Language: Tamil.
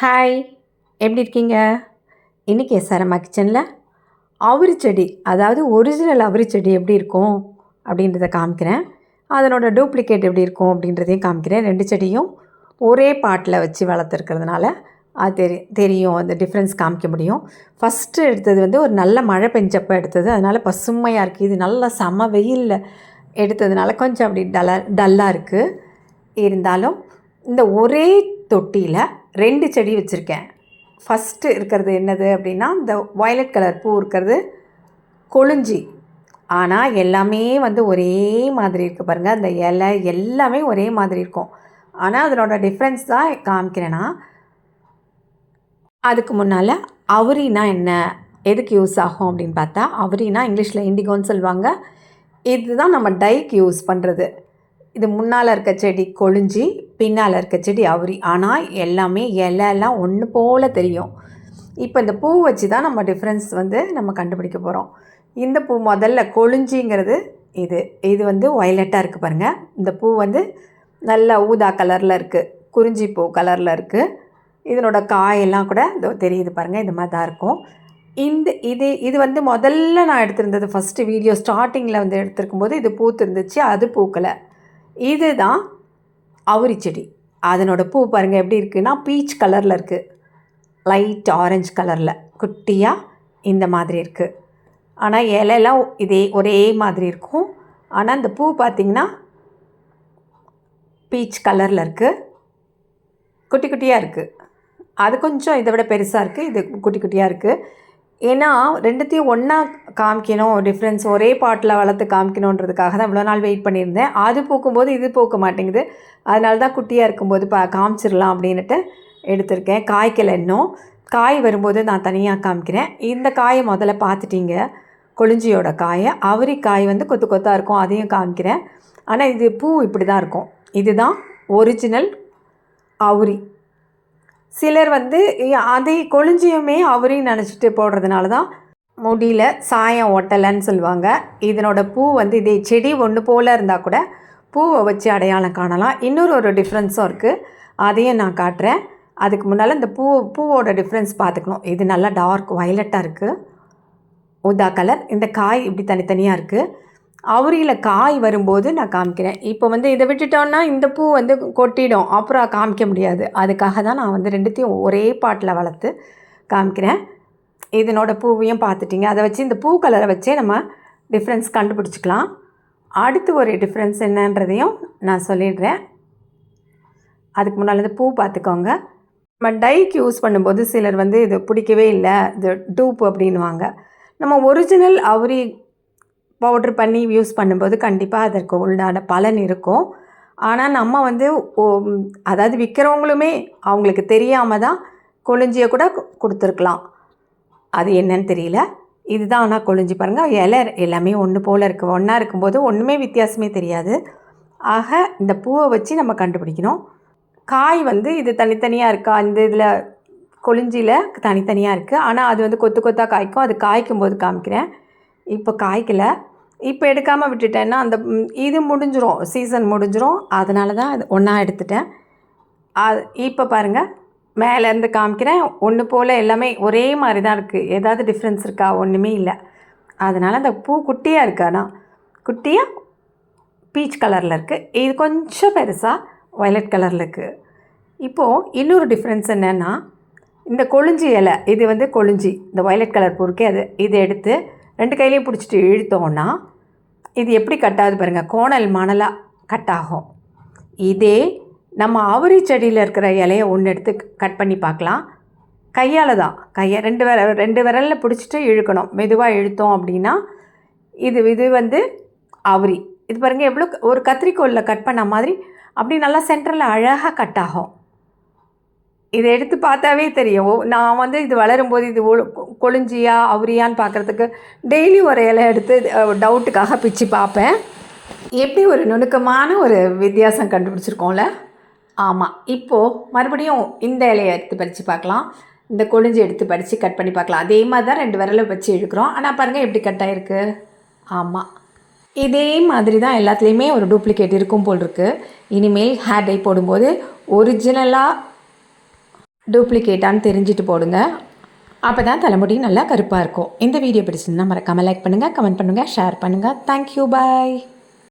ஹாய் எப்படி இருக்கீங்க? இன்றைக்கி எஸ்ஆர்எம்மா கிச்சனில் அவரிச்செடி செடி அதாவது ஒரிஜினல் அவரிச்செடி செடி எப்படி இருக்கும் அப்படின்றத காமிக்கிறேன். அதனோட டூப்ளிகேட் எப்படி இருக்கும் அப்படின்றதையும் காமிக்கிறேன். ரெண்டு செடியும் ஒரே பாட்டில் வச்சு வளர்த்துருக்கிறதுனால அது தெரி தெரியும் அந்த டிஃப்ரென்ஸ் காமிக்க முடியும். ஃபஸ்ட்டு எடுத்தது வந்து ஒரு நல்ல மழை பெஞ்சப்போ எடுத்தது. அதனால் பசுமையாக இருக்குது இது நல்லா செம வெயிலில் எடுத்ததுனால கொஞ்சம் அப்படி டல்லாக டல்லாக இருக்குது இருந்தாலும் இந்த ஒரே தொட்டியில் ரெண்டு செடி வச்சுருக்கேன். ஃபஸ்ட்டு இருக்கிறது என்னது அப்படின்னா இந்த வயலட் கலர் பூ இருக்கிறது கொழுஞ்சி. ஆனால் எல்லாமே வந்து ஒரே மாதிரி இருக்குது பாருங்கள் அந்த இலை எல்லாமே ஒரே மாதிரி இருக்கும். ஆனால் அதனோட டிஃப்ரென்ஸ் தான் காமிக்கிறேன்னா அதுக்கு முன்னால் அவரினா என்ன எதுக்கு யூஸ் ஆகும் அப்படின்னு பார்த்தா அவரினா இங்கிலீஷில் இண்டிகோன்னு சொல்லுவாங்க. இதுதான் நம்ம டைக்கு யூஸ் பண்ணுறது இது முன்னால் இருக்க செடி கொழிஞ்சி பின்னால் இருக்க செடி அவுரி. ஆனால் எல்லாமே இலையெல்லாம் ஒன்று போல் தெரியும். இப்போ இந்த பூ வச்சு தான் நம்ம டிஃப்ரென்ஸ் வந்து நம்ம கண்டுபிடிக்க போகிறோம் இந்த பூ முதல்ல கொழிஞ்சிங்கிறது இது. இது வந்து வயலட்டாக இருக்குது பாருங்கள் இந்த பூ வந்து நல்லா ஊதா கலரில் இருக்குது குறிஞ்சி பூ கலரில் இருக்குது இதனோட காயெல்லாம் கூட இதோ தெரியுது பாருங்கள் இந்த மாதிரி தான் இருக்கும். இந்த இது இது வந்து முதல்ல நான் எடுத்திருந்தது ஃபஸ்ட்டு வீடியோ ஸ்டார்டிங்கில் வந்து எடுத்திருக்கும் போது இது பூத்து இருந்துச்சு அது பூக்கலை. இதுதான் அவுரி செடி. அதனோட பூ பாருங்கள் எப்படி இருக்குன்னா பீச் கலரில் இருக்குது லைட் ஆரஞ்சு கலரில் குட்டியாக இந்த மாதிரி இருக்குது ஆனால் இலையெல்லாம் இதே ஒரே மாதிரி இருக்கும். ஆனால் இந்த பூ பார்த்திங்கன்னா பீச் கலரில் இருக்குது குட்டி குட்டியாக இருக்குது அது கொஞ்சம் இதை விட பெருசாக இருக்குது இது குட்டி குட்டியாக இருக்குது ஏன்னா ரெண்டுத்தையும் ஒன்றா காமிக்கணும் டிஃப்ரென்ஸ் ஒரே பாட்டில் வளர்த்து காமிக்கணுன்றதுக்காக தான் இவ்வளோ நாள் வெயிட் பண்ணியிருந்தேன். அது போக்கும்போது இது பூக்க மாட்டேங்குது. அதனால தான் குட்டியாக இருக்கும்போது பா காமிச்சிடலாம் அப்படின்ட்டு எடுத்திருக்கேன். காய்க்கல இன்னும். காய் வரும்போது நான் தனியாக காமிக்கிறேன். இந்த காயை முதல்ல பார்த்துட்டீங்க. கொளிஞ்சியோட காயை. அவரி காய் வந்து கொத்து கொத்தாக இருக்கும். அதையும் காமிக்கிறேன். ஆனால் இது பூ இப்படி தான் இருக்கும். இதுதான் ஒரிஜினல் அவுரி. சிலர் வந்து அதை கொழிஞ்சியுமே அவரையும் நினச்சிட்டு போடுறதுனால தான் முடியல சாயம் ஒட்டலைன்னு சொல்லுவாங்க. இதனோட பூ வந்து இதே செடி ஒன்று போல் இருந்தால் கூட பூவை வச்சு அடையாளம் காணலாம். இன்னொரு ஒரு டிஃப்ரென்ஸும் இருக்குது அதையும் நான் காட்டுறேன். அதுக்கு முன்னால் இந்த பூ பூவோட டிஃப்ரென்ஸ் பார்த்துக்கணும். இது நல்லா டார்க் வயலட்டாக இருக்குது ஊதா கலர் இந்த காய் இப்படி தனித்தனியாக இருக்குது அவரியில் காய் வரும்போது நான் காமிக்கிறேன். இப்போ வந்து இதை விட்டுட்டோன்னா இந்த பூ வந்து கொட்டிடும். அப்புறம் காமிக்க முடியாது. அதுக்காக தான் நான் வந்து ரெண்டுத்தையும் ஒரே பாட்டில் வளர்த்து காமிக்கிறேன். இதனோட பூவையும் பார்த்துட்டிங்க. அதை வச்சு இந்த பூ கலரை வச்சே நம்ம டிஃப்ரென்ஸ் கண்டுபிடிச்சிக்கலாம். அடுத்து ஒரு டிஃப்ரென்ஸ் என்னன்றதையும் நான் சொல்லிடுறேன். அதுக்கு முன்னால் இந்த பூ பார்த்துக்கோங்க. நம்ம டைக்கு யூஸ் பண்ணும்போது சிலர் வந்து இது பிடிக்கவே இல்லை. இது டூப் அப்படின்வாங்க நம்ம ஒரிஜினல் அவரி பவுட்ரு பண்ணி யூஸ் பண்ணும்போது கண்டிப்பாக அதற்கு உண்டான பலன் இருக்கும். ஆனால் நம்ம வந்து ஓ- அதாவது விற்கிறவங்களுமே அவங்களுக்கு தெரியாமல் தான் கொழிஞ்சியை கூட கொடுத்துருக்கலாம். அது என்னன்னு தெரியல. இதுதான் ஆனால் கொழிஞ்சி பாருங்கள் இலை எல்லாமே ஒன்று போல் இருக்குது ஒன்றா இருக்கும்போது ஒன்றுமே வித்தியாசமே தெரியாது. ஆக இந்த பூவை வச்சு நம்ம கண்டுபிடிக்கணும். காய் வந்து இது தனித்தனியாக இருக்கா? இந்த இதில் கொழிஞ்சியில் தனித்தனியாக இருக்குது ஆனால் அது வந்து கொத்து கொத்தாக காய்க்கும். அது காய்க்கும் போது காமிக்கிறேன். இப்போ காய்க்கலை. இப்போ எடுக்காமல் விட்டுட்டேன்னா அந்த இது முடிஞ்சிரும். சீசன் முடிஞ்சிரும். அதனால தான் அது ஒன்றா எடுத்துட்டேன். அது இப்போ பாருங்கள் மேலேருந்து காமிக்கிறேன். ஒன்று போல் எல்லாமே ஒரே மாதிரி தான் இருக்குது ஏதாவது டிஃப்ரென்ஸ் இருக்கா? ஒன்றுமே இல்லை. அதனால் அந்த பூ குட்டியாக இருக்கானா குட்டியாக பீச் கலரில் இருக்குது இது கொஞ்சம் பெருசாக வயலட் கலரில் இருக்குது இப்போது இன்னொரு டிஃப்ரென்ஸ் என்னென்னா இந்த கொழிஞ்சி இலை. இது வந்து கொழிஞ்சி. இந்த வயலட் கலர் பூ இருக்கே அது. இதை எடுத்து ரெண்டு கையிலையும் பிடிச்சிட்டு இழுத்தோன்னா இது எப்படி கட்டாது பாருங்கள் கோணல் மணலாக கட்டாகும் இதே நம்ம அவரி செடியில் இருக்கிற இலையை ஒன்று எடுத்து கட் பண்ணி பார்க்கலாம். கையால் தான். கையை ரெண்டு விர ரெண்டு விரலில் பிடிச்சிட்டு இழுக்கணும். மெதுவாக இழுத்தோம் அப்படின்னா இது இது வந்து அவரி. இது பாருங்கள் எவ்வளோ ஒரு கத்திரிக்கோலில் கட் பண்ண மாதிரி அப்படி நல்லா சென்டரில் அழகாக கட் ஆகும். இதை எடுத்து பார்த்தாவே தெரியும். நான் வந்து இது வளரும்போது இது ஒழு- கொழிஞ்சியா அவுரியான்னு பார்க்குறதுக்கு டெய்லி ஒரு இலை எடுத்து டவுட்டுக்காக பிச்சு பார்ப்பேன். எப்படி ஒரு நுணுக்கமான ஒரு வித்தியாசம் கண்டுபிடிச்சிருக்கோம்ல? ஆமாம் இப்போது மறுபடியும் இந்த இலையை எடுத்து பறித்து பார்க்கலாம். இந்த கொழிஞ்சி எடுத்து பறித்து கட் பண்ணி பார்க்கலாம். அதே மாதிரி தான் ரெண்டு விரலை வச்சு இழுக்கிறோம். ஆனால் பாருங்கள் எப்படி கட் ஆகிருக்கு ஆமாம் இதே மாதிரி தான் எல்லாத்துலேயுமே ஒரு டூப்ளிகேட் இருக்கும் போல் இருக்குது இனிமேல் ஹேர் டை போடும்போது ஒரிஜினலாக டூப்ளிகேட்டான்னு தெரிஞ்சுட்டு போடுங்க. அப்போ தான் தலைமுடி நல்லா கருப்பாக இருக்கும். இந்த வீடியோ பிடிச்சிருந்தா மறக்காமல் லைக் பண்ணுங்கள் கமெண்ட் பண்ணுங்கள் ஷேர் பண்ணுங்கள் தேங்க்யூ பாய்